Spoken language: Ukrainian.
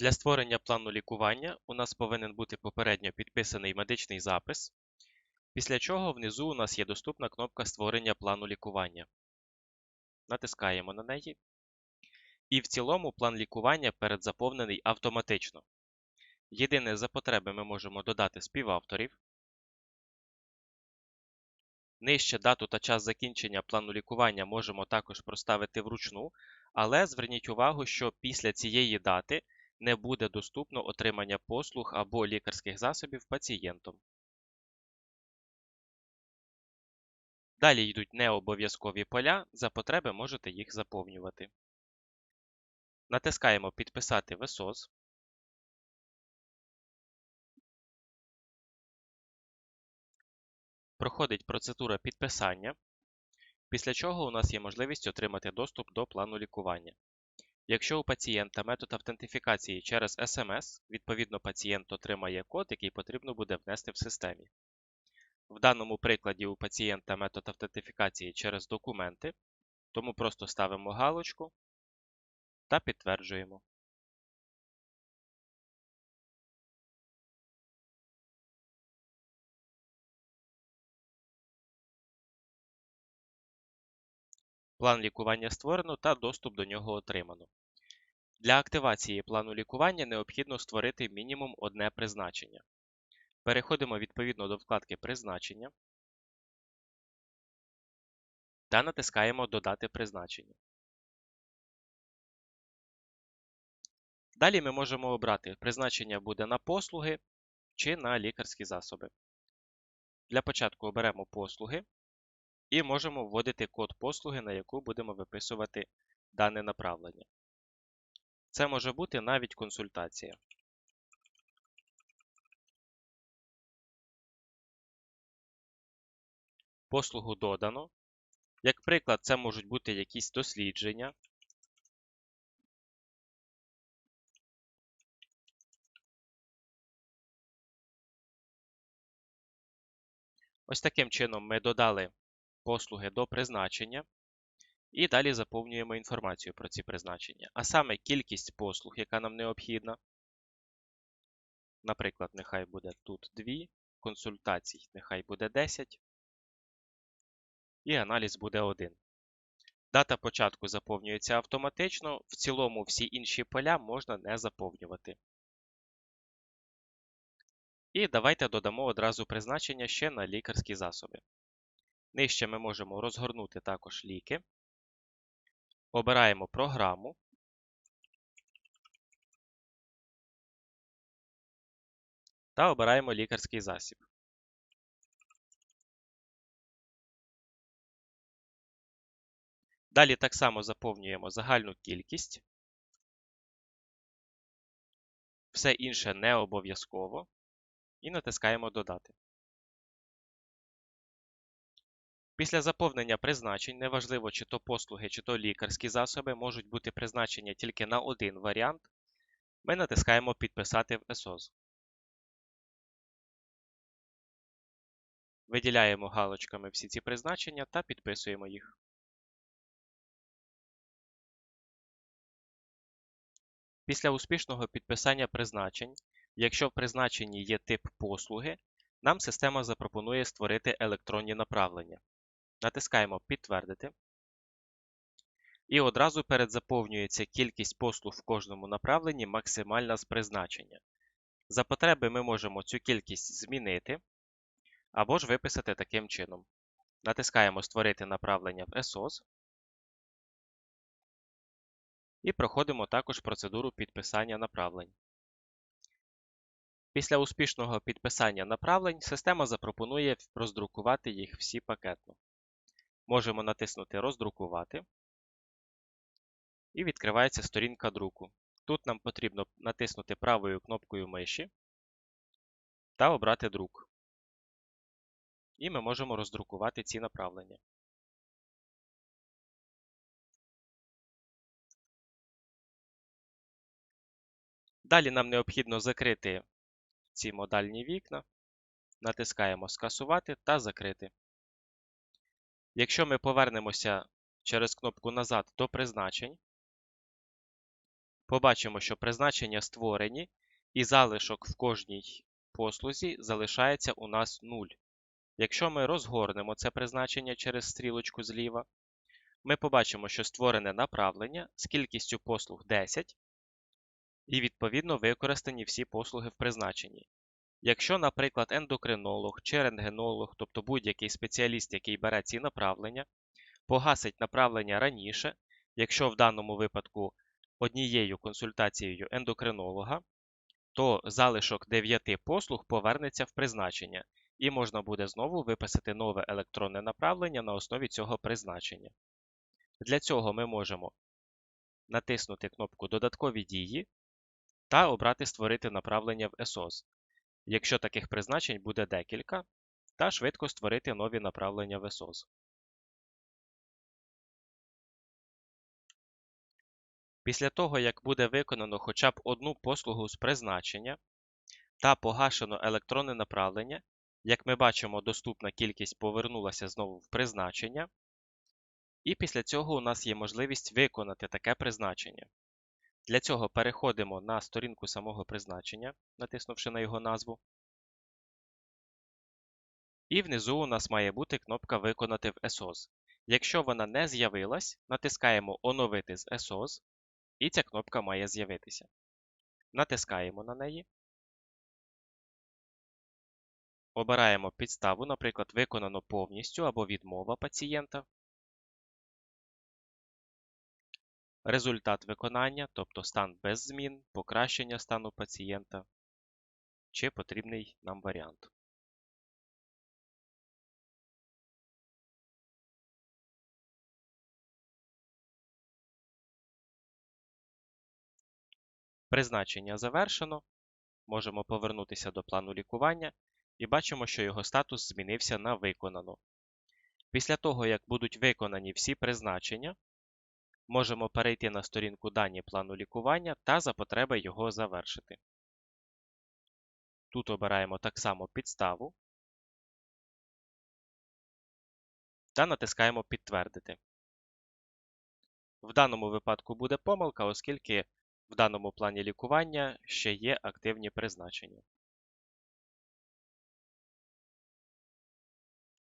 Для створення плану лікування у нас повинен бути попередньо підписаний медичний запис, після чого внизу у нас є доступна кнопка створення плану лікування. Натискаємо на неї. І в цілому план лікування передзаповнений автоматично. Єдине за потреби ми можемо додати співавторів. Нижче дату та час закінчення плану лікування можемо також проставити вручну, але зверніть увагу, що після цієї дати не буде доступно отримання послуг або лікарських засобів пацієнтом. Далі йдуть необов'язкові поля, за потреби можете їх заповнювати. Натискаємо Підписати в ЕСОЗ. Проходить процедура підписання, після чого у нас є можливість отримати доступ до плану лікування. Якщо у пацієнта метод автентифікації через SMS, відповідно пацієнт отримає код, який потрібно буде внести в системі. В даному прикладі у пацієнта метод автентифікації через документи, тому просто ставимо галочку та підтверджуємо. План лікування створено та доступ до нього отримано. Для активації плану лікування необхідно створити мінімум одне призначення. Переходимо відповідно до вкладки Призначення та натискаємо Додати призначення. Далі ми можемо обрати призначення буде на послуги чи на лікарські засоби. Для початку оберемо послуги і можемо вводити код послуги, на яку будемо виписувати дане направлення. Це може бути навіть консультація. Послугу додано. Як приклад, це можуть бути якісь дослідження. Ось таким чином ми додали послуги до призначення. І далі заповнюємо інформацію про ці призначення. А саме кількість послуг, яка нам необхідна. Наприклад, нехай буде тут 2, консультацій нехай буде 10. І аналіз буде 1. Дата початку заповнюється автоматично, в цілому всі інші поля можна не заповнювати. І давайте додамо одразу призначення ще на лікарські засоби. Нижче ми можемо розгорнути також ліки. Обираємо програму. Та обираємо лікарський засіб. Далі так само заповнюємо загальну кількість. Все інше не обов'язково. І натискаємо Додати. Після заповнення призначень, неважливо чи то послуги, чи то лікарські засоби, можуть бути призначені тільки на один варіант, ми натискаємо Підписати в ЕСОЗ. Виділяємо галочками всі ці призначення та підписуємо їх. Після успішного підписання призначень, якщо в призначенні є тип послуги, нам система запропонує створити електронні направлення. Натискаємо Підтвердити. І одразу передзаповнюється кількість послуг в кожному направленні максимальна з призначення. За потреби ми можемо цю кількість змінити або ж виписати таким чином. Натискаємо Створити направлення в ESOS і проходимо також процедуру підписання направлень. Після успішного підписання направлень система запропонує роздрукувати їх всі пакетно. Можемо натиснути Роздрукувати. І відкривається сторінка друку. Тут нам потрібно натиснути правою кнопкою миші та обрати друк. І ми можемо роздрукувати ці направлення. Далі нам необхідно закрити ці модальні вікна, натискаємо Скасувати та Закрити. Якщо ми повернемося через кнопку Назад до призначень, побачимо, що призначення створені і залишок в кожній послузі залишається у нас 0. Якщо ми розгорнемо це призначення через стрілочку зліва, ми побачимо, що створене направлення з кількістю послуг 10 і відповідно використані всі послуги в призначенні. Якщо, наприклад, ендокринолог чи рентгенолог, тобто будь-який спеціаліст, який бере ці направлення, погасить направлення раніше, якщо в даному випадку однією консультацією ендокринолога, то залишок 9 послуг повернеться в призначення, і можна буде знову виписати нове електронне направлення на основі цього призначення. Для цього ми можемо натиснути кнопку Додаткові дії та обрати Створити направлення в ESOS, якщо таких призначень буде декілька, та швидко створити нові направлення в ESOS. Після того, як буде виконано хоча б одну послугу з призначення та погашено електронне направлення, як ми бачимо, доступна кількість повернулася знову в призначення, і після цього у нас є можливість виконати таке призначення. Для цього переходимо на сторінку самого призначення, натиснувши на його назву. І внизу у нас має бути кнопка Виконати в ESOS. Якщо вона не з'явилась, натискаємо Оновити з ESOS, і ця кнопка має з'явитися. Натискаємо на неї. Обираємо підставу, наприклад, виконано повністю або відмова пацієнта. Результат виконання, тобто стан без змін, покращення стану пацієнта чи потрібний нам варіант. Призначення завершено. Можемо повернутися до плану лікування і бачимо, що його статус змінився на виконано. Після того, як будуть виконані всі призначення, можемо перейти на сторінку дані плану лікування та за потреби його завершити. Тут обираємо так само підставу та натискаємо Підтвердити. В даному випадку буде помилка, оскільки в даному плані лікування ще є активні призначення.